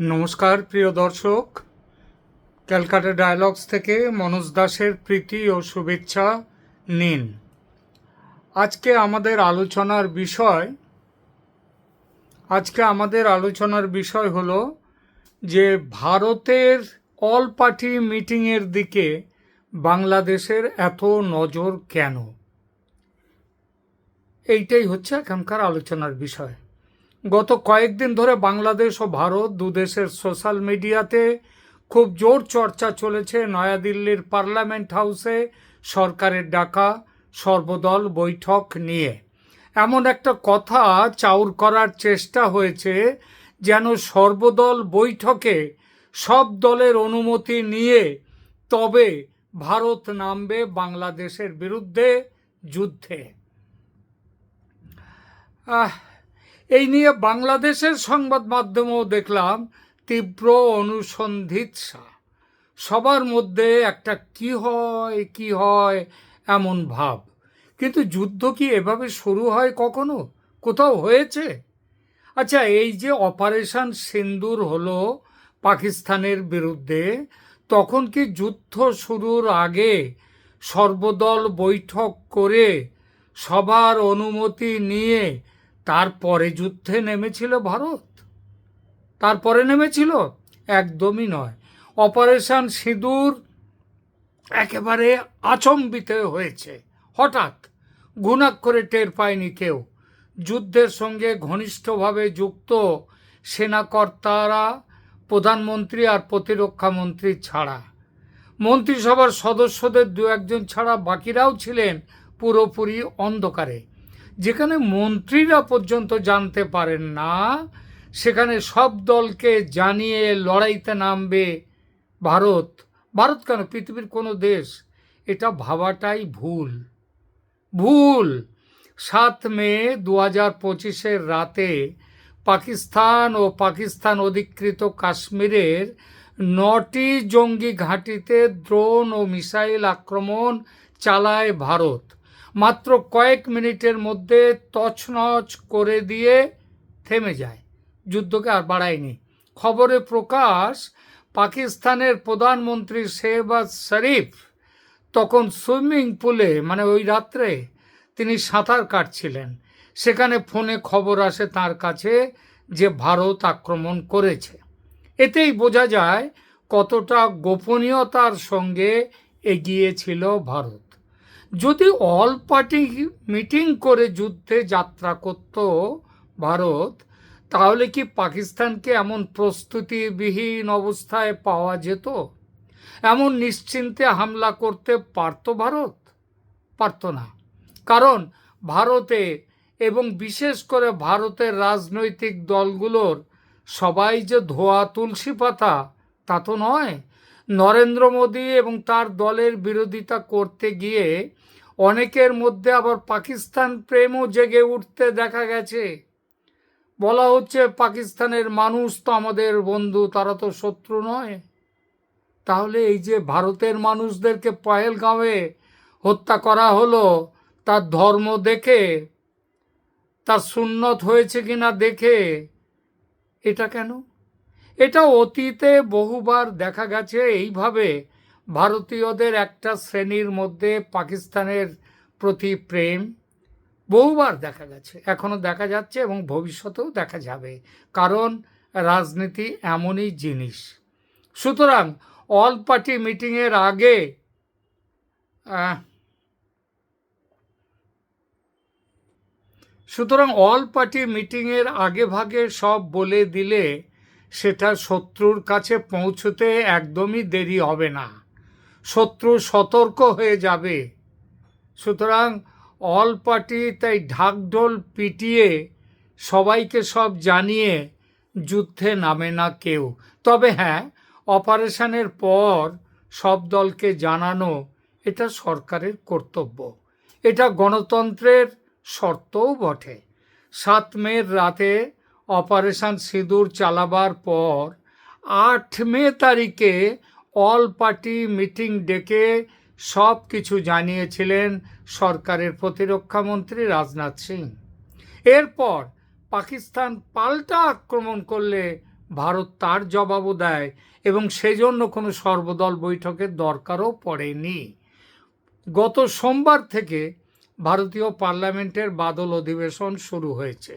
নমস্কার, প্রিয় দর্শক। ক্যালকাটা ডায়ালগস থেকে মনোজ দাসের প্রীতি ও শুভেচ্ছা নিন। আজকে আমাদের আলোচনার বিষয়, আজকে আমাদের আলোচনার বিষয় হলো যে ভারতের অল পার্টি মিটিংয়ের দিকে বাংলাদেশের এত নজর কেন? এইটাই হচ্ছে এখনকার আলোচনার বিষয়। গত কয়েকদিন ধরে বাংলাদেশ ও ভারত দুদেশের সোশ্যাল মিডিয়াতে খুব জোর চর্চা চলেছে নয়াদিল্লির পার্লামেন্ট হাউসে সরকারের ডাকা সর্বদল বৈঠক নিয়ে। এমন একটা কথা চাউর করার চেষ্টা হয়েছে যেন সর্বদল বৈঠকে সব দলের অনুমতি নিয়ে তবে ভারত নামবে বাংলাদেশের বিরুদ্ধে যুদ্ধে। আহ এই নিয়ে বাংলাদেশের সংবাদ মাধ্যমেও দেখলাম তীব্র অনুসন্ধিৎসা। সবার মধ্যে একটা কি হয় কি হয়, এমন ভাব। কিন্তু যুদ্ধ কি এভাবে শুরু হয় কখনো? কোথাও হয়েছে? আচ্ছা এই যে অপারেশন সিন্দুর হলো পাকিস্তানের বিরুদ্ধে, তখন কি যুদ্ধ শুরুর আগে সর্বদল বৈঠক করে সবার অনুমতি নিয়ে তারপরে যুদ্ধে নেমেছিল ভারত। তারপরে নেমেছিল? একদমই নয়। অপারেশন সিঁদুর একেবারে আচম্বিত হয়েছে। হঠাৎ গুণাক্ষরে টের পায়নি কেউ। যুদ্ধের সঙ্গে ঘনিষ্ঠভাবে যুক্ত সেনাকর্তারা, প্রধানমন্ত্রী আর প্রতিরক্ষা মন্ত্রী ছাড়া। মন্ত্রিসভার সদস্যদের দু একজন ছাড়া বাকিরাও ছিলেন পুরোপুরি অন্ধকারে। যেখানে মন্ত্রীরা পর্যন্ত জানতে পারেন না, সেখানে সব দলকে জানিয়ে লড়াইতে নামবে ভারত। ভারত কেন? পৃথিবীর কোনো দেশ। এটা ভাবাটাই ভুল। ভুল। সাত মে দু হাজার পঁচিশের রাতে পাকিস্তান ও পাকিস্তান অধিকৃত কাশ্মীরের নটি জঙ্গি ঘাঁটিতে ড্রোন ও মিসাইল আক্রমণ চালায় ভারত। মাত্র কয়েক মিনিটের মধ্যে তছনছ করে দিয়ে থেমে যায়। যুদ্ধকে আর বাড়ায়নি। খবরে প্রকাশ, পাকিস্তানের প্রধানমন্ত্রী শেহবাজ শরীফ তখন সুইমিং পুলে মানে ওই রাত্রে, তিনি সাঁতার কাটছিলেন। সেখানে ফোনে খবর আসে তার কাছে যে ভারত আক্রমণ করেছে। এতেই বোঝা যায় কতটা গোপনীয়তার সঙ্গে এগিয়েছিল ভারত। যদি অল পার্টি মিটিং করে যুদ্ধে যাত্রা করত ভারত, তাহলে কি পাকিস্তানকে এমন প্রস্তুতিবিহীন অবস্থায় পাওয়া যেত? এমন নিশ্চিন্তে হামলা করতে পারত ভারত? পারত না। কারণ ভারতে এবং বিশেষ করে ভারতের রাজনৈতিক দলগুলোর সবাই যে ধোয়া তুলসী পাতা, তা তো নয়। নরেন্দ্র মোদী এবং তার দলের বিরোধিতা করতে গিয়ে অনেকের মধ্যে আবার পাকিস্তান প্রেমও জেগে উঠতে দেখা গেছে। বলা হচ্ছে, পাকিস্তানের মানুষ তো আমাদের বন্ধু, তারা তো শত্রু নয়। তাহলে এই যে ভারতের মানুষদেরকে পহেলগাঁওয়ে হত্যা করা হলো, তার ধর্ম দেখে, তার সুন্নত হয়েছে কিনা দেখে, এটা কেন? এটা অতীতে বহুবার দেখা গেছে। এইভাবে ভারতীয়দের একটা শ্রেণির মধ্যে পাকিস্তানের প্রতি প্রেম বহুবার দেখা গেছে। এখনও দেখা যাচ্ছে এবং ভবিষ্যতেও দেখা যাবে। কারণ রাজনীতি এমনই জিনিস। সুতরাং অল পার্টি মিটিংয়ের আগে সুতরাং অল পার্টি মিটিংয়ের আগে ভাগে সব বলে দিলে সেটা শত্রুর কাছে পৌঁছতে একদমই দেরি হবে না। শত্রু সতর্ক হয়ে যাবে। সুতরাং অল পার্টি তাই ঢাকঢোল পিটিয়ে সবাইকে সব জানিয়ে যুদ্ধে নামে না কেউ। তবে হ্যাঁ অপারেশনের পর সব দলকে জানানো এটা সরকারের কর্তব্য। এটা গণতন্ত্রের শর্তও বটে। সাত মের রাতে অপারেশন সিঁদুর চালাবার পর আট মে তারিখে অল পার্টি মিটিং ডেকে সব কিছু জানিয়েছিলেন সরকারের প্রতিরক্ষামন্ত্রী রাজনাথ সিং। এরপর পাকিস্তান পাল্টা আক্রমণ করলে ভারত তার জবাবও দেয় এবং সেজন্য কোনো সর্বদল বৈঠকের দরকারও পড়েনি। গত সোমবার থেকে ভারতীয় পার্লামেন্টের বাদল অধিবেশন শুরু হয়েছে।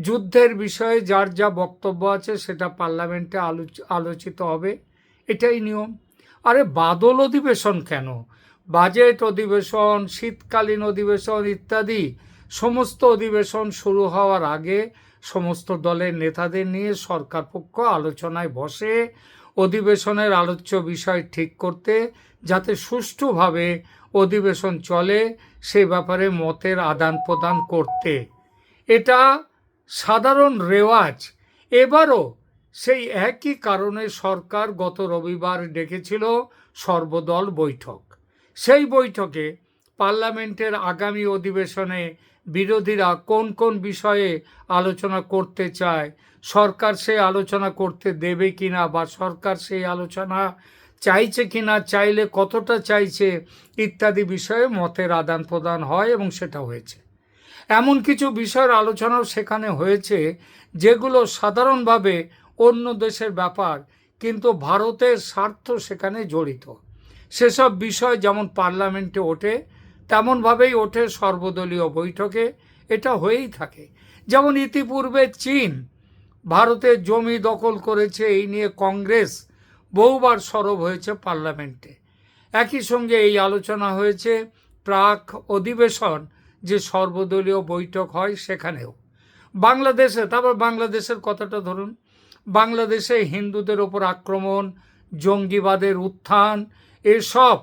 যুদ্ধের বিষয়ে যার যা বক্তব্য আছে সেটা পার্লামেন্টে আলোচ- আলোচিত হবে, এটাই নিয়ম। আরে বাদল অধিবেশন কেন? বাজেট অধিবেশন, শীতকালীন অধিবেশন ইত্যাদি, সমস্ত অধিবেশন শুরু হওয়ার আগে সমস্ত দলের নেতাদের নিয়ে সরকার পক্ষ আলোচনায় বসে অধিবেশনের আলোচ্য বিষয় ঠিক করতে, যাতে সুষ্ঠুভাবে অধিবেশন চলে সে ব্যাপারে মতের আদান প্রদান করতে। এটা সাধারণ রেওয়াজ। এবারও সেই একই কারণে সরকার গত রবিবার ডেকেছিল সর্বদল বৈঠক। সেই বৈঠকে পার্লামেন্টের আগামী অধিবেশনে বিরোধীরা কোন কোন বিষয়ে আলোচনা করতে চায়, সরকার সেই আলোচনা করতে দেবে কিনা বা সরকার সেই আলোচনা চাইছে কিনা, চাইলে কতটা চাইছে ইত্যাদি বিষয়ে মতের আদান প্রদান হয় এবং সেটা হয়েছে। এমন কিছু বিষয়ের আলোচনাও সেখানে হয়েছে, যেগুলো সাধারণভাবে অন্য দেশের ব্যাপার, কিন্তু ভারতের স্বার্থ সেখানে জড়িত। সেসব বিষয় যেমন পার্লামেন্টে ওঠে, তেমনভাবেই ওঠে সর্বদলীয় বৈঠকে। এটা হয়েই থাকে। যেমন ইতিপূর্বে চীন ভারতের জমি দখল করেছে, এই নিয়ে কংগ্রেস বহুবার সরব হয়েছে পার্লামেন্টে। একই সঙ্গে এই আলোচনা হয়েছে প্রাক অধিবেশন যে সর্বদলীয় বৈঠক হয় সেখানেও। বাংলাদেশে, তারপর বাংলাদেশের কথাটা ধরুন। বাংলাদেশে হিন্দুদের ওপর আক্রমণ, জঙ্গিবাদের উত্থান, এসব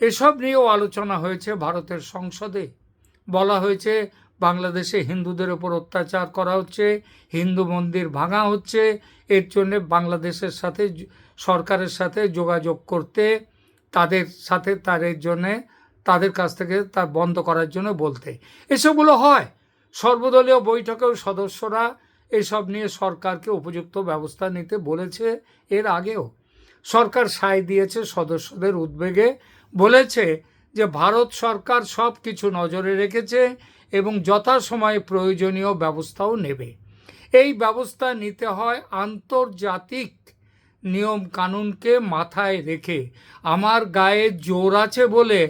এসব নিয়েও আলোচনা হয়েছে ভারতের সংসদে। বলা হয়েছে, বাংলাদেশে হিন্দুদের ওপর অত্যাচার করা হচ্ছে, হিন্দু মন্দির ভাঙা হচ্ছে, এর জন্যে বাংলাদেশের সাথে সরকারের সাথে যোগাযোগ করতে, তাদের সাথে, তাদের জন্যে তাদের কাছ থেকে তা বন্ধ করার জন্য বলতে। এসবগুলো হয়। সর্বদলীয় বৈঠকেও সদস্যরা এসব নিয়ে সরকারকে উপযুক্ত ব্যবস্থা নিতে বলেছে এর আগেও। সরকার সায় দিয়েছে সদস্যদের উদ্বেগে। বলেছে যে ভারত সরকার সব কিছু নজরে রেখেছে এবং যথাসময়ে প্রয়োজনীয় ব্যবস্থাও নেবে। এই ব্যবস্থা নিতে হয় আন্তর্জাতিক নিয়ম কানুনকে মাথায় রেখে। আমার গায়ে জোর আছে বলে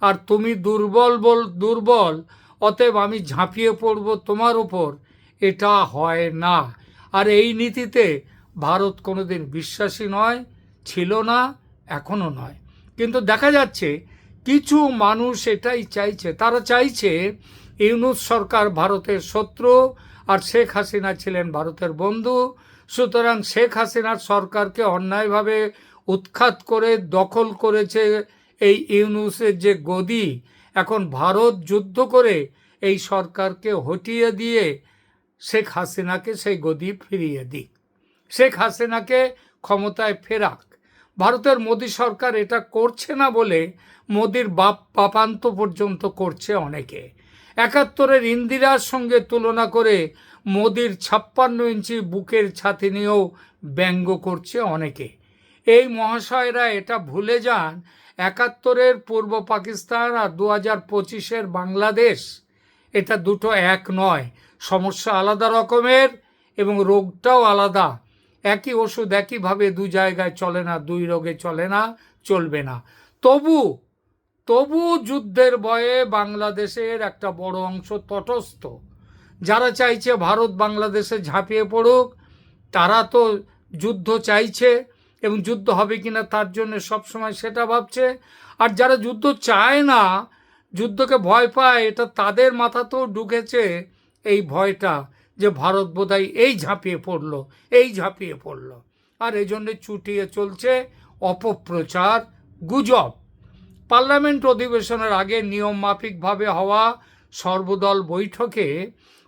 আর তুমি দুর্বল বল, দুর্বল, অতএব আমি ঝাঁপিয়ে পড়ব তোমার উপর। এটা হয় না। আর এই নীতিতে ভারত কোনোদিন বিশ্বাসী নয়, ছিল না এখনও নয়। কিন্তু দেখা যাচ্ছে কিছু মানুষ এটাই চাইছে। তারা চাইছে ইউনুস সরকার ভারতের শত্রু আর শেখ হাসিনা ছিলেন ভারতের বন্ধু। সুতরাং শেখ হাসিনার সরকারকে অন্যায়ভাবে উৎখাত করে, দখল করেছে এই ইউনুসের যে গদি এখন ভারত যুদ্ধ করে এই সরকারকে হটিয়ে দিয়ে শেখ হাসিনাকে সেই গদি ফিরিয়ে দিক। শেখ হাসিনাকে ক্ষমতায় ফেরাক। ভারতের মোদী সরকার এটা করছে না বলে মোদির বাপ পাপান্ত পর্যন্ত করছে অনেকে। একাত্তরের ইন্দিরার সঙ্গে তুলনা করে মোদির ছাপ্পান্ন ইঞ্চি বুকের ছাতি নিয়েও ব্যঙ্গ করছে অনেকে। এই মহাশয়রা এটা ভুলে যান একাত্তরের পূর্ব পাকিস্তান আর দু হাজার পঁচিশের বাংলাদেশ, এটা দুটো এক নয়। সমস্যা আলাদা রকমের এবং রোগটাও আলাদা। একই ওষুধ একইভাবে দু জায়গায় চলে না, দুই রোগে চলে না, চলবে না। তবু তবু যুদ্ধের ভয়ে বাংলাদেশের একটা বড় অংশ তটস্থ। যারা চাইছে ভারত বাংলাদেশে ঝাঁপিয়ে পড়ুক, তারা তো যুদ্ধ চাইছে। এবং যুদ্ধ হবে কিনা তার জন্য সবসময় সেটা ভাবছে। আর যারা যুদ্ধ চায় না, যুদ্ধকে ভয় পায়, এটা তাদের মাথাতেও ঢুকেছে এই ভয়টা যে ভারত বোধহয় এই ঝাঁপিয়ে পড়ল, এই ঝাঁপিয়ে পড়ল। আর এই জন্যে চুটিয়ে চলছে অপপ্রচার গুজব। পার্লামেন্ট অধিবেশনের আগে নিয়ম মাফিকভাবে হওয়া সর্বদল বৈঠকে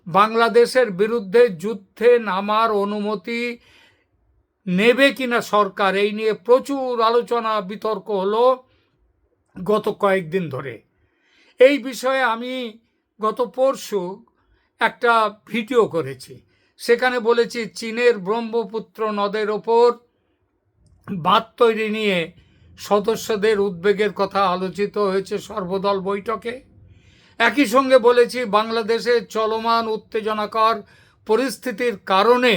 বাংলাদেশের বিরুদ্ধে যুদ্ধে নামার অনুমতি নেবে কিনা সরকার? এই নিয়ে প্রচুর আলোচনা, বিতর্ক হলো গত কয়েকদিন ধরে। এই বিষয়ে আমি গত পরশু একটা ভিডিও করেছি। সেখানে বলেছি, চীনের ব্রহ্মপুত্র নদের ওপর বাঁধ তৈরি নিয়ে সদস্যদের উদ্বেগের কথা আলোচিত হয়েছে সর্বদল বৈঠকে। একই সঙ্গে বলেছি, বাংলাদেশে চলমান উত্তেজনাকর পরিস্থিতির কারণে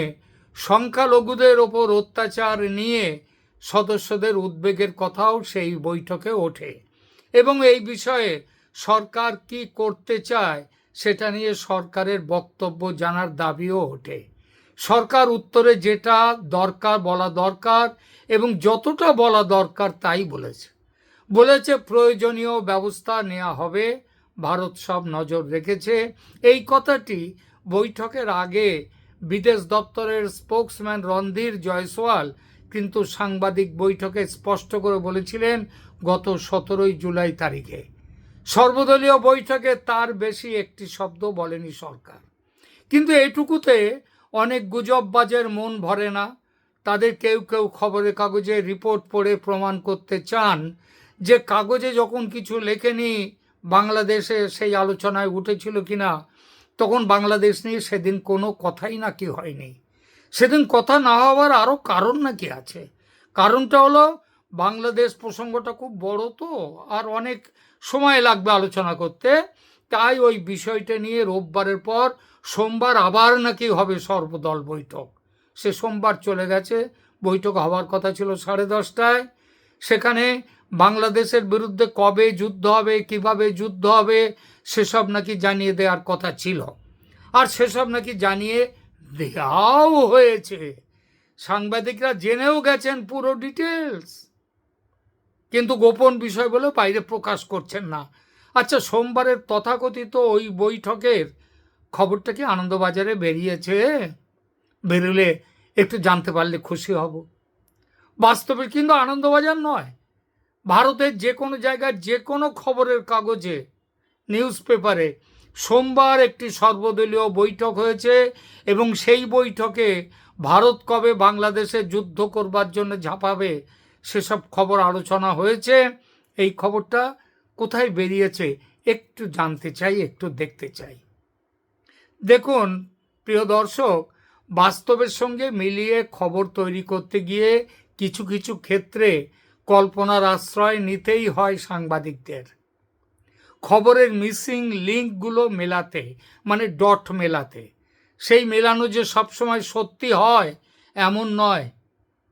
সংখ্যালঘুদের ওপর অত্যাচার নিয়ে সদস্যদের উদ্বেগের কথাও সেই বৈঠকে ওঠে। এবং এই বিষয়ে সরকার কি করতে চায় সেটা নিয়ে সরকারের বক্তব্য জানার দাবিও ওঠে। সরকার উত্তরে যেটা দরকার বলা দরকার এবং যতটা বলা দরকার তাই বলেছে। বলেছে প্রয়োজনীয় ব্যবস্থা নেওয়া হবে, ভারত সব নজর রেখেছে। এই কথাটি বৈঠকের আগে বিদেশ দপ্তরের স্পোক্সম্যান রণধীর জয়সওয়াল কিন্তু সাংবাদিক বৈঠকে স্পষ্ট করে বলেছিলেন, গত সতেরোই জুলাই তারিখে। সর্বদলীয় বৈঠকে তার বেশি একটি শব্দ বলেনি সরকার। কিন্তু এটুকুতে অনেক গুজববাজের মন ভরে না। তাদের কেউ কেউ খবরের কাগজে রিপোর্ট পড়ে প্রমাণ করতে চান যে কাগজে যখন কিছু লেখেনি, বাংলাদেশে সেই আলোচনায় উঠেছিল কিনা তখন বাংলাদেশ নিয়ে সেদিন কোনো কথাই নাকি হয়নি। সেদিন কথা না হওয়ার আরও কারণ নাকি আছে? কারণটা হলো, বাংলাদেশ প্রসঙ্গটা খুব বড় তো, আর অনেক সময় লাগবে আলোচনা করতে। তাই ওই বিষয়টা নিয়ে রোববারের পর সোমবার আবার নাকি হবে সর্বদল বৈঠক। সে সোমবার চলে গেছে। বৈঠক হওয়ার কথা ছিল সাড়ে দশটায়। সেখানে বাংলাদেশের বিরুদ্ধে কবে যুদ্ধ হবে, কীভাবে যুদ্ধ হবে সেসব নাকি জানিয়ে দেওয়ার কথা ছিল। আর সেসব নাকি জানিয়ে দেওয়াও হয়েছে। সাংবাদিকরা জেনেও গেছেন পুরো ডিটেলস কিন্তু গোপন বিষয় বলে বাইরে প্রকাশ করছেন না। আচ্ছা সোমবারের তথাকথিত ওই বৈঠকের খবরটা কি আনন্দবাজারে বেরিয়েছে? বেরোলে একটু জানতে পারলে খুশি হব। বাস্তবে কিন্তু আনন্দবাজার নয়। ভারতের যে কোনো জায়গার যে কোনো খবরের কাগজে নিউজ পেপারে সোমবার একটি সর্বদলীয় বৈঠক হয়েছে এবং সেই বৈঠকে ভারত কবে বাংলাদেশে যুদ্ধ করবার জন্য ঝাঁপাবে সেসব খবর আলোচনা হয়েছে। এই খবরটা কোথায় বেরিয়েছে একটু জানতে চাই, একটু দেখতে চাই। দেখুন, প্রিয় দর্শক, বাস্তবের সঙ্গে মিলিয়ে খবর তৈরি করতে গিয়ে কিছু কিছু ক্ষেত্রে কল্পনার আশ্রয় নিতেই হয় সাংবাদিকদের। খবরের মিসিং লিঙ্কগুলো মেলাতে মানে ডট মেলাতে। সেই মেলানো যে সবসময় সত্যি হয়, এমন নয়।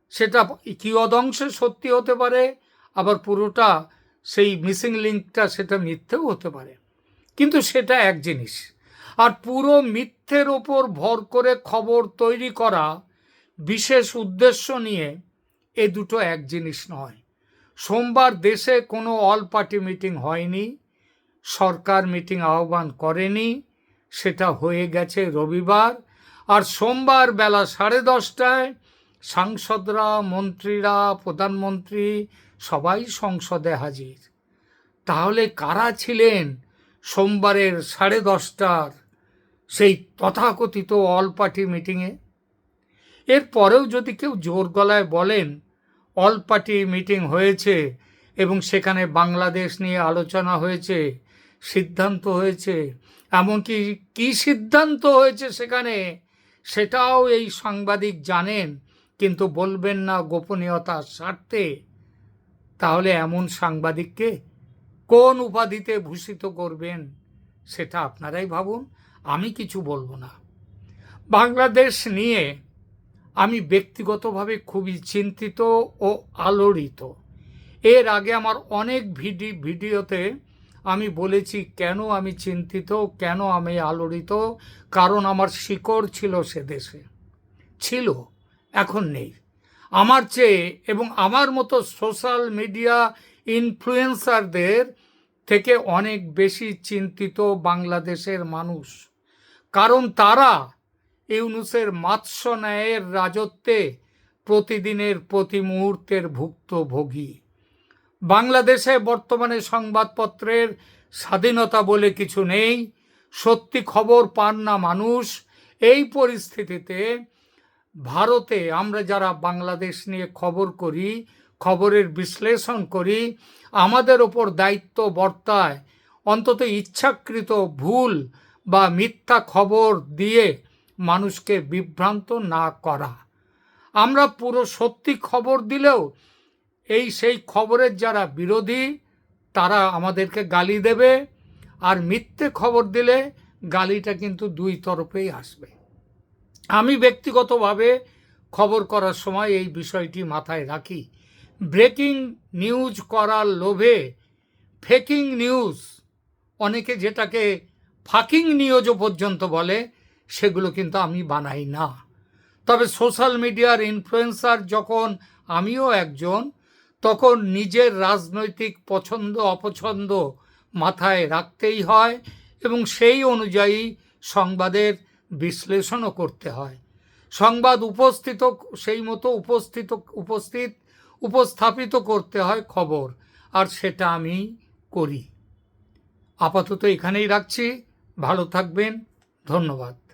সেটা কিয়দংশে সত্যি হতে পারে, আবার পুরোটা সেই মিসিং লিঙ্কটা সেটা মিথ্যেও হতে পারে। কিন্তু সেটা এক জিনিস। আর পুরো মিথ্যের ওপর ভর করে খবর তৈরি করা বিশেষ উদ্দেশ্য নিয়ে এ দুটো এক জিনিস নয়। সোমবার দেশে কোনো অল পার্টি মিটিং হয়নি। সরকার মিটিং আহ্বান করেনি, সেটা হয়ে গেছে রবিবার। আর সোমবার বেলা সাড়ে দশটায় সাংসদরা, মন্ত্রীরা, প্রধানমন্ত্রী সবাই সংসদে হাজির। তাহলে কারা ছিলেন সোমবারের সাড়ে দশটার সেই তথাকথিত অল পার্টি মিটিংয়ে? এরপরেও যদি কেউ জোর গলায় বলেন, অল পার্টি মিটিং হয়েছে এবং সেখানে বাংলাদেশ নিয়ে আলোচনা হয়েছে সিদ্ধান্ত হয়েছে। এমনকি কি সিদ্ধান্ত হয়েছে সেখানে, সেটাও এই সাংবাদিক জানেন, কিন্তু বলবেন না গোপনীয়তার স্বার্থে তাহলে এমন সাংবাদিককে কোন উপাধিতে ভূষিত করবেন, সেটা আপনারাই ভাবুন, আমি কিছু বলব না। বাংলাদেশ নিয়ে আমি ব্যক্তিগতভাবে খুবই চিন্তিত ও আলোড়িত। এর আগে আমার অনেক ভিডি, ভিডিওতে আমি বলেছি, কেন আমি চিন্তিত, কেন আমি আলোড়িত? কারণ আমার শিকড় ছিল সে দেশে। ছিল, এখন নেই। আমার চেয়ে এবং আমার মতো সোশ্যাল মিডিয়া ইনফ্লুয়েন্সারদের থেকে অনেক বেশি চিন্তিত বাংলাদেশের মানুষ। কারণ তারা ইউনুসের মাৎস্য ন্যায়ের রাজত্বে প্রতিদিনের প্রতি মুহূর্তের ভুক্তভোগী। বাংলাদেশে বর্তমানে সংবাদপত্রের স্বাধীনতা বলে কিছু নেই। সত্যি খবর পান না মানুষ। এই পরিস্থিতিতে ভারতে আমরা যারা বাংলাদেশ নিয়ে খবর করি, খবরের বিশ্লেষণ করি, আমাদের ওপর দায়িত্ব বর্তায়। অন্তত ইচ্ছাকৃত ভুল বা মিথ্যা খবর দিয়ে মানুষকে বিভ্রান্ত না করা। আমরা পুরো সত্যি খবর দিলেও এই সেই খবরের যারা বিরোধী, তারা আমাদেরকে গালি দেবে। আর মিথ্যে খবর দিলে গালিটা কিন্তু দুই তরফেই আসবে। আমি ব্যক্তিগতভাবে খবর করার সময় এই বিষয়টি মাথায় রাখি। ব্রেকিং নিউজ করার লোভে ফেকিং নিউজ, অনেকে যেটাকে ফাকিং নিউজও পর্যন্ত বলে, সেগুলো কিন্তু আমি বানাই না। তবে সোশ্যাল মিডিয়ার ইনফ্লুয়েন্সার যখন আমিও একজন তখন নিজের রাজনৈতিক পছন্দ, অপছন্দ মাথায় রাখতেই হয় এবং সেই অনুযায়ী সংবাদের বিশ্লেষণও করতে হয়। সংবাদ উপস্থিত, সেই মতো উপস্থিত উপস্থিত, উপস্থাপিত করতে হয় খবর, আর সেটা আমি করি। আপাতত এখানেই রাখছি। ভালো থাকবেন। ধন্যবাদ।